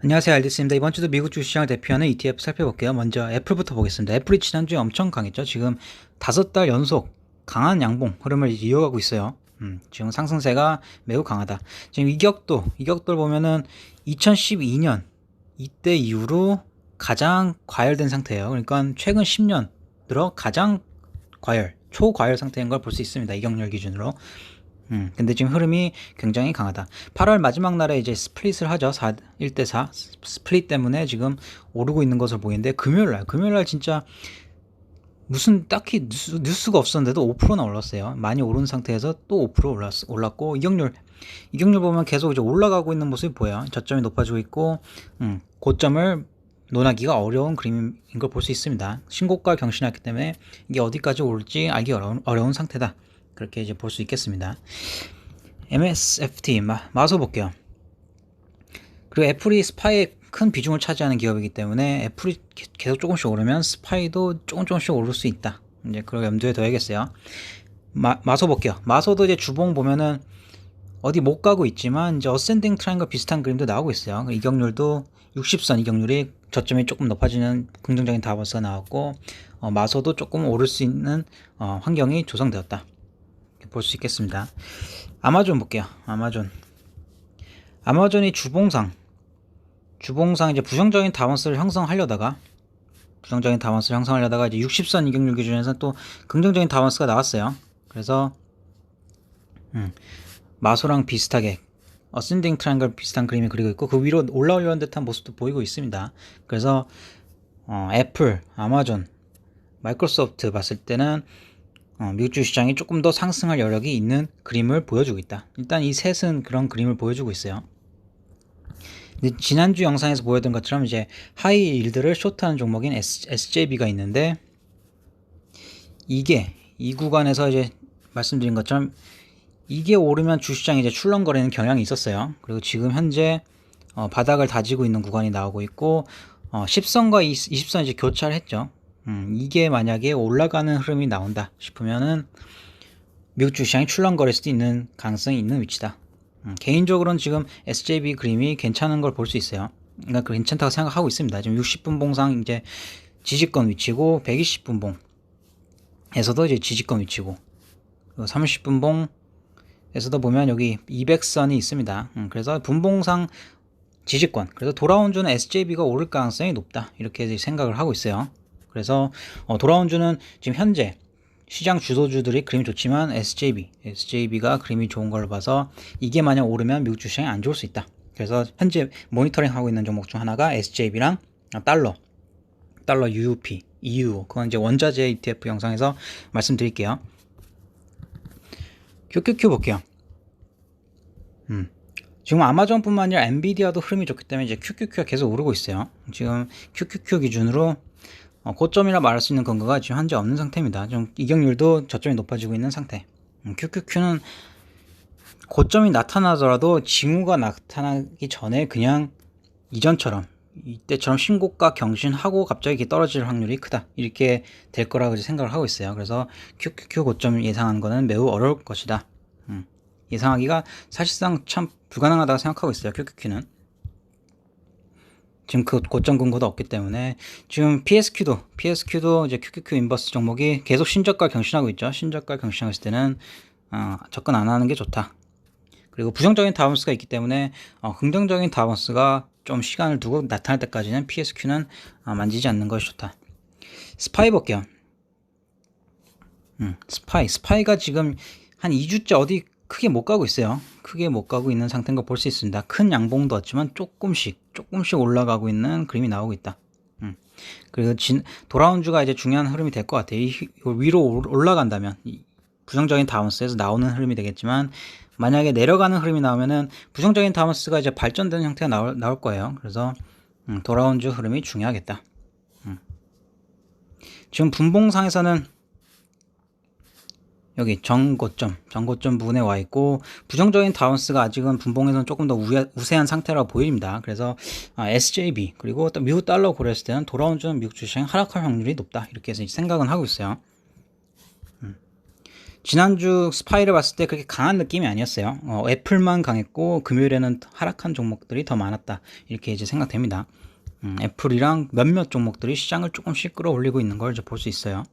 안녕하세요 알디스입니다. 이번 주도 미국 주시장을 대표하는 ETF 살펴볼게요. 먼저 애플부터 보겠습니다. 애플이 지난주에 엄청 강했죠. 지금 다섯 달 연속 강한 양봉 흐름을 이어가고 있어요. 음, 지금 상승세가 매우 강하다. 지금 이격도, 이격도를 보면은 2012년 이때 이후로 가장 과열된 상태예요. 그러니까 최근 10년 들어 가장 과열, 초과열 상태인 걸 볼 수 있습니다. 이격률 기준으로. 음, 근데 지금 흐름이 굉장히 강하다. 8월 마지막 날에 이제 스플릿을 하죠. 4, 1대 4. 스플릿 때문에 지금 오르고 있는 것을 보이는데, 금요일 날, 금요일 날 진짜 무슨 딱히 뉴스, 뉴스가 없었는데도 5%나 올랐어요. 많이 오른 상태에서 또 5% 올랐, 올랐고, 이격률, 이격률 보면 계속 이제 올라가고 있는 모습이 보여요. 저점이 높아지고 있고, 음, 고점을 논하기가 어려운 그림인 걸 볼 수 있습니다. 신고가 경신했기 때문에 이게 어디까지 올지 알기 어려운, 어려운 상태다. 그렇게 이제 볼 수 있겠습니다. MSFT 마, 마소 볼게요. 그리고 애플이 스파이에 큰 비중을 차지하는 기업이기 때문에 애플이 계속 조금씩 오르면 스파이도 조금 조금씩 오를 수 있다. 이제 그걸 염두에 둬야겠어요. 마, 마소 볼게요. 마소도 이제 주봉 보면은 어디 못 가고 있지만 이제 어센딩 트라이앵글 비슷한 그림도 나오고 있어요. 이격률도 60선 이격률이 저점이 조금 높아지는 긍정적인 다버스가 나왔고 어, 마소도 조금 오를 수 있는 어, 환경이 조성되었다. 볼 수 있겠습니다. 아마존 볼게요. 아마존. 아마존이 주봉상 주봉상 이제 부정적인 다원스를 형성하려다가 부정적인 다원스를 형성하려다가 이제 60선 이격률 기준에서 또 긍정적인 다원스가 나왔어요. 그래서 음, 마소랑 비슷하게 어센딩 트라이앵글 비슷한 그림이 그리고 있고 그 위로 올라오려는 듯한 모습도 보이고 있습니다. 그래서 어, 애플, 아마존, 마이크로소프트 봤을 때는 어, 미국 주시장이 조금 더 상승할 여력이 있는 그림을 보여주고 있다. 일단 이 셋은 그런 그림을 보여주고 있어요. 지난주 영상에서 보여드린 것처럼 이제 하이 일드를 쇼트하는 종목인 S, j b 가 있는데 이게 이 구간에서 이제 말씀드린 것처럼 이게 오르면 주시장이 이제 출렁거리는 경향이 있었어요. 그리고 지금 현재 어, 바닥을 다지고 있는 구간이 나오고 있고 어, 10선과 20선 이제 교차를 했죠. 음, 이게 만약에 올라가는 흐름이 나온다 싶으면은 미국 주시장이 출렁거릴 수도 있는 가능성이 있는 위치다. 음, 개인적으로는 지금 SJB 그림이 괜찮은 걸 볼 수 있어요. 그러니까 괜찮다고 생각하고 있습니다. 지금 60분 봉상 이제 지지권 위치고 120분 봉에서도 이제 지지권 위치고 30분 봉에서도 보면 여기 200선이 있습니다. 음, 그래서 분봉상 지지권 그래서 돌아온 주는 SJB가 오를 가능성이 높다 이렇게 생각을 하고 있어요. 그래서 어, 돌아온 주는 지금 현재 시장 주도주들이 그림이 좋지만 SJB, SJB가 그림이 좋은 걸로 봐서 이게 만약 오르면 미국 주시장이 안 좋을 수 있다. 그래서 현재 모니터링 하고 있는 종목 중 하나가 SJB랑 달러, 달러 UUP, EU. 그건 이제 원자재 ETF 영상에서 말씀드릴게요. QQQ 볼게요. 음. 지금 아마존뿐만 아니라 엔비디아도 흐름이 좋기 때문에 이제 QQQ가 계속 오르고 있어요. 지금 QQQ 기준으로 어, 고점이라 말할 수 있는 근거가 지금 현재 없는 상태입니다. 좀 이격률도 저점이 높아지고 있는 상태. 음, QQQ는 고점이 나타나더라도 징후가 나타나기 전에 그냥 이전처럼 이때처럼 신고가 경신하고 갑자기 떨어질 확률이 크다 이렇게 될 거라고 생각을 하고 있어요. 그래서 QQQ 고점 예상하는 거는 매우 어려울 것이다. 음, 예상하기가 사실상 참 불가능하다고 생각하고 있어요. QQQ는. 지금 그 고점 근거도 없기 때문에 지금 PSQ도 PSQ도 이제 QQQ 인버스 종목이 계속 신저가 경신하고 있죠. 신저가 경신하고 있을 때는 어, 접근 안 하는 게 좋다. 그리고 부정적인 다운스가 있기 때문에 어, 긍정적인 다운스가 좀 시간을 두고 나타날 때까지는 PSQ는 어, 만지지 않는 것이 좋다. 스파이 볼게요. 음, 스파이 스파이가 지금 한 2주째 어디 크게 못 가고 있어요. 크게 못 가고 있는 상태인 거 볼 수 있습니다. 큰 양봉도 없지만 조금씩 조금씩 올라가고 있는 그림이 나오고 있다. 음. 그리고 진, 돌아온 주가 이제 중요한 흐름이 될 것 같아요. 이, 위로 올라간다면 부정적인 다운스에서 나오는 흐름이 되겠지만 만약에 내려가는 흐름이 나오면은 부정적인 다운스가 이제 발전되는 형태가 나올, 나올 거예요. 그래서 음, 돌아온 주 흐름이 중요하겠다. 음. 지금 분봉상에서는 여기 정고점, 정고점 부분에 와 있고 부정적인 다운스가 아직은 분봉에서는 조금 더 우세한 상태라고 보입니다. 그래서 SJB 그리고 또 미국 달러 고려했을 때는 돌아온 주는 미국 주시장 하락할 확률이 높다. 이렇게 해서 생각은 하고 있어요. 음. 지난주 스파이를 봤을 때 그렇게 강한 느낌이 아니었어요. 어, 애플만 강했고 금요일에는 하락한 종목들이 더 많았다. 이렇게 이제 생각됩니다. 음, 애플이랑 몇몇 종목들이 시장을 조금씩 끌어올리고 있는 걸볼수 있어요.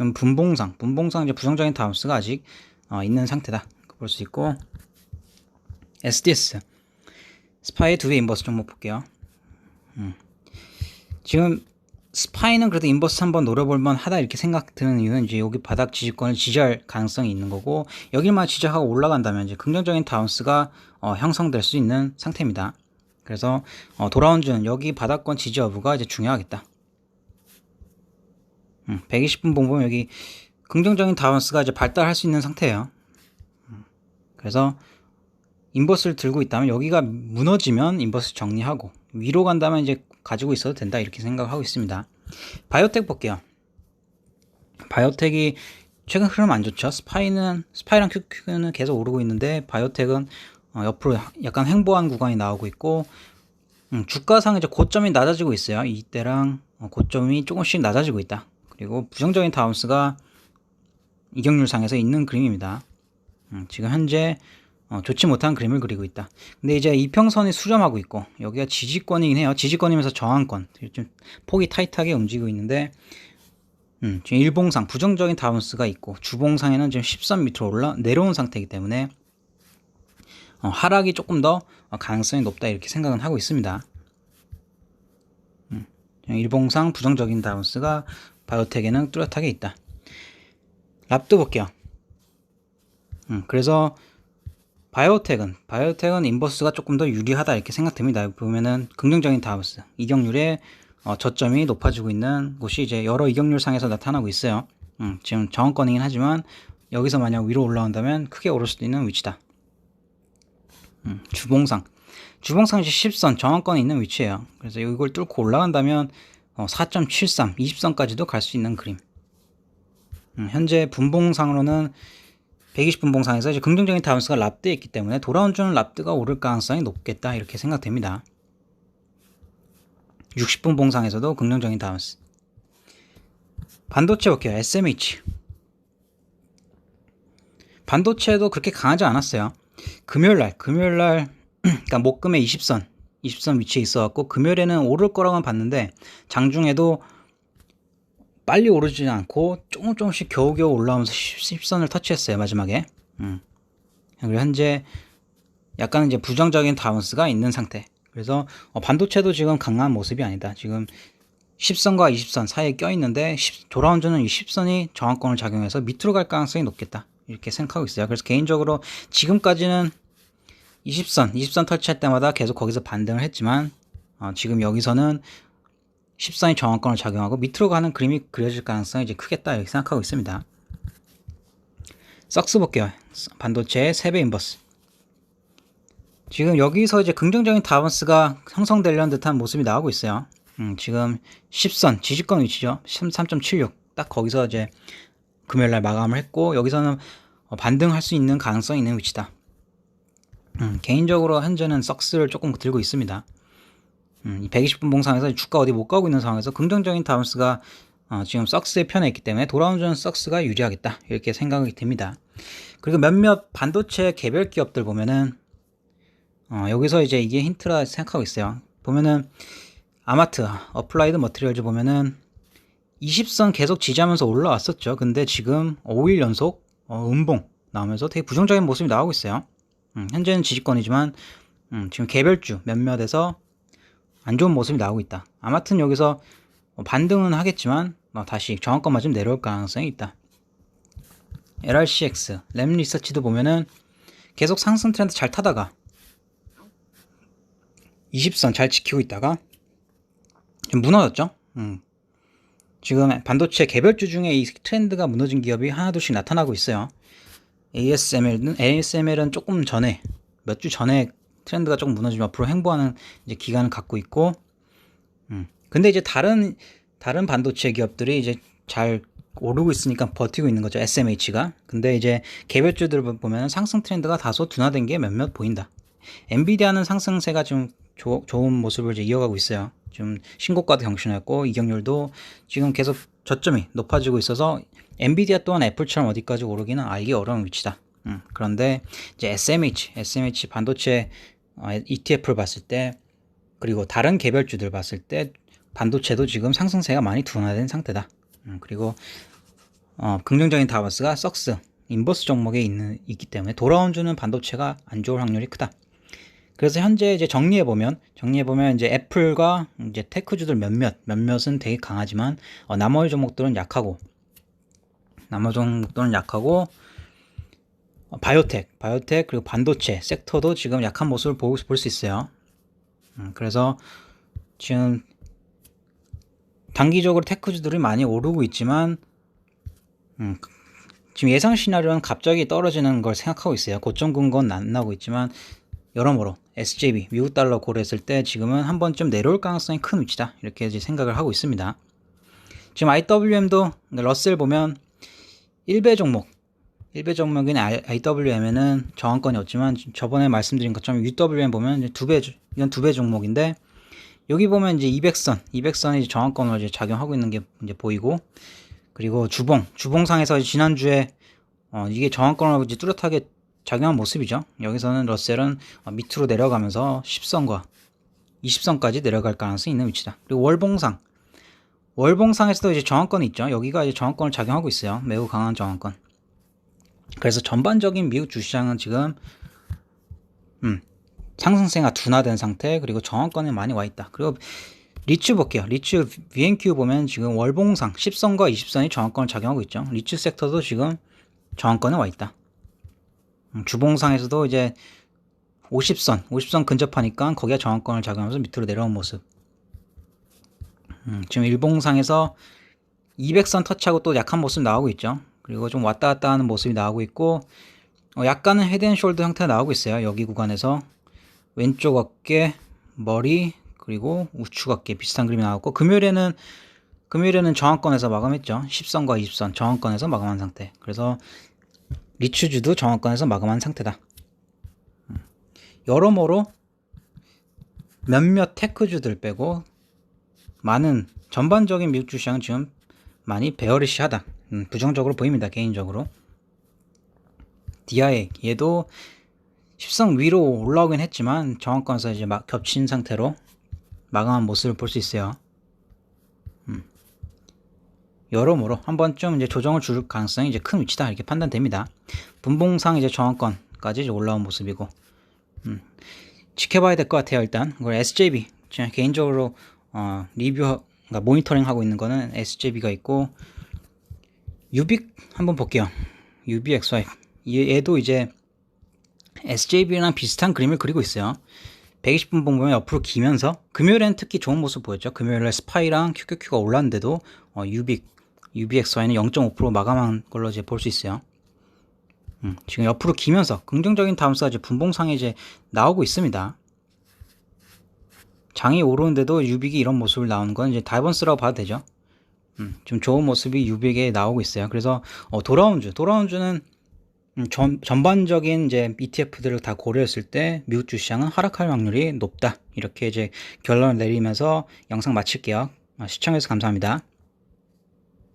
음, 지금 분봉상, 분봉상 이제 부정적인 다운스가 아직 어, 있는 상태다. 볼 수 있고 SDS 스파이 두 개 인버스 종목 볼게요. 음. 지금 스파이는 그래도 인버스 한번 노려볼만 하다 이렇게 생각 드는 이유는 이제 여기 바닥 지지권을 지지할 가능성이 있는 거고 여기만 지지하고 올라간다면 이제 긍정적인 다운스가 어, 형성될 수 있는 상태입니다. 그래서 어, 돌아온 주는 여기 바닥권 지지 여부가 이제 중요하겠다. 음, 120분 봉보면 여기 긍정적인 다운스가 이제 발달할 수 있는 상태예요. 음, 그래서 인버스를 들고 있다면 여기가 무너지면 인버스 정리하고 위로 간다면 이제 가지고 있어도 된다 이렇게 생각하고 있습니다. 바이오텍 볼게요. 바이오텍이 최근 흐름 안 좋죠. 스파이는 스파이랑 큐큐는 계속 오르고 있는데 바이오텍은 어, 옆으로 약간 횡보한 구간이 나오고 있고 음, 주가상 이제 고점이 낮아지고 있어요. 이때랑 어, 고점이 조금씩 낮아지고 있다. 그리고 부정적인 다운스가 이격률상에서 있는 그림입니다. 음, 지금 현재 어, 좋지 못한 그림을 그리고 있다. 근데 이제 이평선이 수렴하고 있고 여기가 지지권이긴 해요. 지지권이면서 저항권. 좀 폭이 타이트하게 움직이고 있는데 음, 지금 일봉상 부정적인 다운스가 있고 주봉상에는 지금 10선 밑으로 올라 내려온 상태이기 때문에 어, 하락이 조금 더 가능성이 높다 이렇게 생각은 하고 있습니다. 음, 일봉상 부정적인 다운스가 바이오텍에는 뚜렷하게 있다. 랍도 볼게요. 음, 그래서 바이오텍은 바이오텍은 인버스가 조금 더 유리하다 이렇게 생각됩니다. 보면은 긍정적인 다우스 이격률의 어, 저점이 높아지고 있는 곳이 이제 여러 이격률 상에서 나타나고 있어요. 음, 지금 정원권이긴 하지만 여기서 만약 위로 올라온다면 크게 오를 수도 있는 위치다. 음, 주봉상 주봉상 이제 10선 정원권에 있는 위치예요. 그래서 이걸 뚫고 올라간다면 어, 4.73 20선까지도 갈 수 있는 그림. 음, 현재 분봉상으로는 120분 봉상에서 이제 긍정적인 다운스가 랍드에 있기 때문에 돌아온 주는 랍드가 오를 가능성이 높겠다 이렇게 생각됩니다. 60분 봉상에서도 긍정적인 다운스. 반도체 볼게요. SMH. 반도체도 그렇게 강하지 않았어요. 금요일날, 금요일날, 그러니까 목금의 20선, 20선 위치에 있어갖고 금요일에는 오를 거라고는 봤는데 장중에도 빨리 오르지 않고 조금 조금씩 겨우겨우 올라오면서 10선을 터치했어요 마지막에. 음. 그리고 현재 약간 이제 부정적인 다운스가 있는 상태. 그래서 어, 반도체도 지금 강한 모습이 아니다. 지금 10선과 20선 사이에 껴있는데 10, 돌아온 주는 이 10선이 저항권을 작용해서 밑으로 갈 가능성이 높겠다. 이렇게 생각하고 있어요. 그래서 개인적으로 지금까지는 20선 20선 터치할 때마다 계속 거기서 반등을 했지만 어, 지금 여기서는 14의 정황권을 작용하고 밑으로 가는 그림이 그려질 가능성이 이제 크겠다 이렇게 생각하고 있습니다. 썩스 볼게요. 반도체의 3배 인버스. 지금 여기서 이제 긍정적인 다운스가 형성되려는 듯한 모습이 나오고 있어요. 음, 지금 10선 지지권 위치죠. 13.76. 딱 거기서 이제 금요일날 마감을 했고 여기서는 어, 반등할 수 있는 가능성이 있는 위치다. 음, 개인적으로 현재는 썩스를 조금 들고 있습니다. 음, 120분 봉상에서 주가 어디 못 가고 있는 상황에서 긍정적인 다운스가 어, 지금 썩스의 편에 있기 때문에 돌아온 전 썩스가 유리하겠다 이렇게 생각이 됩니다. 그리고 몇몇 반도체 개별 기업들 보면은 어, 여기서 이제 이게 힌트라 생각하고 있어요. 보면은 아마트, 어플라이드 머트리얼즈 보면은 20선 계속 지지하면서 올라왔었죠. 근데 지금 5일 연속 어, 음봉 나오면서 되게 부정적인 모습이 나오고 있어요. 음, 현재는 지지권이지만 음, 지금 개별주 몇몇에서 안 좋은 모습이 나오고 있다. 아무튼 여기서 뭐 반등은 하겠지만 뭐 다시 저항권 맞으면 내려올 가능성이 있다. LRCX, 램 리서치도 보면은 계속 상승 트렌드 잘 타다가 20선 잘 지키고 있다가 좀 무너졌죠. 음. 지금 반도체 개별주 중에 이 트렌드가 무너진 기업이 하나둘씩 나타나고 있어요. ASML은 ASML은 조금 전에 몇 주 전에 트렌드가 조금 무너지면 앞으로 행보하는 이제 기간을 갖고 있고, 음. 근데 이제 다른 다른 반도체 기업들이 이제 잘 오르고 있으니까 버티고 있는 거죠. SMH가. 근데 이제 개별주들 보면 상승 트렌드가 다소 둔화된 게 몇몇 보인다. 엔비디아는 상승세가 좀 조, 좋은 모습을 이제 이어가고 있어요. 좀 신고가도 경신했고 이격률도 지금 계속 저점이 높아지고 있어서 엔비디아 또한 애플처럼 어디까지 오르기는 알기 어려운 위치다. 음, 그런데 이제 SMH, SMH 반도체 어, ETF를 봤을 때 그리고 다른 개별주들 봤을 때 반도체도 지금 상승세가 많이 둔화된 상태다. 음, 그리고 어, 긍정적인 다바스가 썩스, 인버스 종목에 있는 있기 때문에 돌아온 주는 반도체가 안 좋을 확률이 크다. 그래서 현재 이제 정리해 보면 정리해 보면 이제 애플과 이제 테크주들 몇몇 몇몇은 되게 강하지만 어, 나머지 종목들은 약하고 나머지 종목들은 약하고 어, 바이오텍, 바이오텍 그리고 반도체 섹터도 지금 약한 모습을 볼 수 있어요. 음, 그래서 지금 단기적으로 테크주들이 많이 오르고 있지만 음, 지금 예상 시나리오는 갑자기 떨어지는 걸 생각하고 있어요. 고점 근거는 안 나오고 있지만 여러모로 SJB 미국 달러 고려했을 때 지금은 한 번쯤 내려올 가능성이 큰 위치다 이렇게 생각을 하고 있습니다. 지금 IWM도 러셀 보면 1배 종목 1배 종목인 IWM에는 저항권이 없지만 저번에 말씀드린 것처럼 UWM 보면 이제 두 배, 이건 두 배 종목인데 여기 보면 이제 200선, 200선이 이제 저항권으로 이제 작용하고 있는 게 이제 보이고 그리고 주봉, 주봉상에서 지난주에 어, 이게 저항권으로 이제 뚜렷하게 작용한 모습이죠. 여기서는 러셀은 어, 밑으로 내려가면서 10선과 20선까지 내려갈 가능성이 있는 위치다. 그리고 월봉상, 월봉상에서도 이제 저항권이 있죠. 여기가 이제 저항권을 작용하고 있어요. 매우 강한 저항권. 그래서 전반적인 미국 주시장은 지금 음, 상승세가 둔화된 상태 그리고 저항권에 많이 와 있다. 그리고 리츠 볼게요. 리츠 VNQ 보면 지금 월봉상 10선과 20선이 저항권을 작용하고 있죠. 리츠 섹터도 지금 저항권에 와 있다. 음, 주봉상에서도 이제 50선, 50선 근접하니까 거기가 저항권을 작용하면서 밑으로 내려온 모습. 음, 지금 일봉상에서 200선 터치하고 또 약한 모습 나오고 있죠. 그리고 좀 왔다 갔다 하는 모습이 나오고 있고 어, 약간은 헤드앤숄더 형태가 나오고 있어요. 여기 구간에서 왼쪽 어깨, 머리 그리고 우측 어깨 비슷한 그림이 나왔고 금요일에는 금요일에는 저항권에서 마감했죠. 10선과 20선 저항권에서 마감한 상태. 그래서 리츠주도 저항권에서 마감한 상태다. 음. 여러모로 몇몇 테크주들 빼고 많은 전반적인 미국 주시장은 지금 많이 베어리시하다. 음, 부정적으로 보입니다. 개인적으로. DI 얘도 10성 위로 올라오긴 했지만 저항권에서 이제 막 겹친 상태로 마감한 모습을 볼 수 있어요. 음. 여러모로 한 번쯤 이제 조정을 줄 가능성이 이제 큰 위치다 이렇게 판단됩니다. 분봉상 이제 저항권까지 이제 올라온 모습이고 음. 지켜봐야 될 것 같아요. 일단 SJB 제가 개인적으로 어, 리뷰 그러니까 모니터링 하고 있는 거는 SJB가 있고 유빅 한번 볼게요. UBXY 얘도 이제 SJB랑 비슷한 그림을 그리고 있어요. 120분 보면 옆으로 기면서 금요일엔 특히 좋은 모습 보였죠. 금요일에 스파이랑 QQQ가 올랐는데도 어, 유빅, UBXY는 0.5% 마감한 걸로 이제 볼 수 있어요. 음, 지금 옆으로 기면서 긍정적인 다음수가 이제 분봉상에 이제 나오고 있습니다. 장이 오르는데도 유빅이 이런 모습을 나오는 건 이제 다이번스라고 봐도 되죠. 음, 좀 좋은 모습이 유빅에 나오고 있어요. 그래서 어, 돌아온 주, 돌아온 주는 음, 전, 전반적인 이제 ETF들을 다 고려했을 때 미국 주시장은 하락할 확률이 높다. 이렇게 이제 결론을 내리면서 영상 마칠게요. 어, 시청해주셔서 감사합니다.